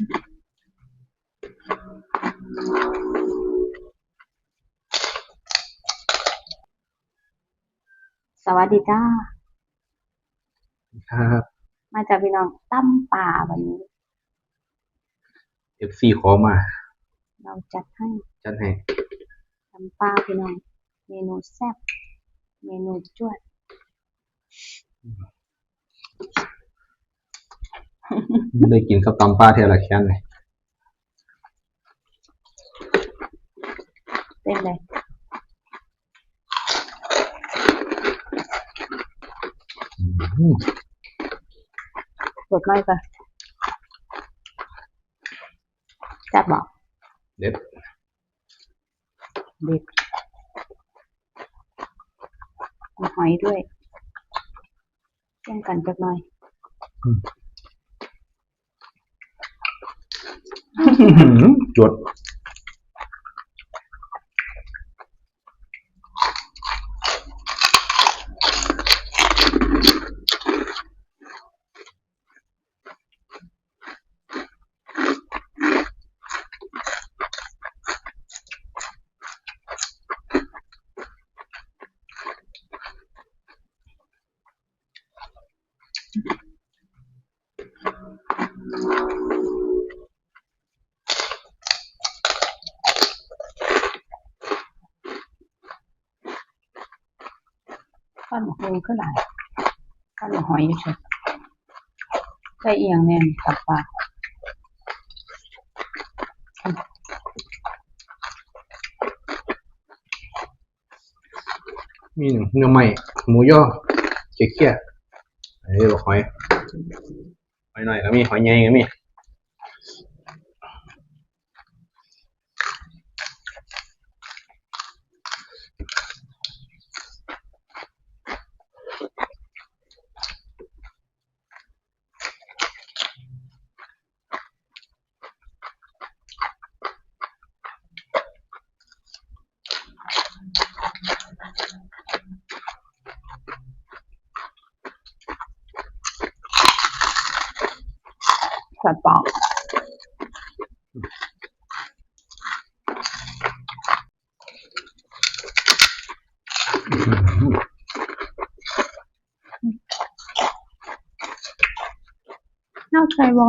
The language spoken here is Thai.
สวัสดีจ้า ครับมาจากพี่น้องตั้มป่าวันนี้เอฟซีขอมา เราจัดให้จัดให้ตั้มป่าพี่น้อง เมนูแซ่บ เมนูจวด ได้กินกับตำปลาเท่าละแค้นเลยเป็นเลยอืมสดมากจ้ะแซ่บบอกเด็ดเด็ดมีหอยด้วยเช่นกันจักหน่อย อื้อหือ จวด ข้าวหมกฮงก็หลายข้าวหมกหอยใช่ใส่เอียงแน่นตับปลามีหนึ่งเนื้อไหม้หมูย่อเคี่ยวๆอันนี้บอกหอยหอยหน่อยก็มีหอยใหญ่ก็มี สัตว์เปล่าอื้อหือนอกใจวง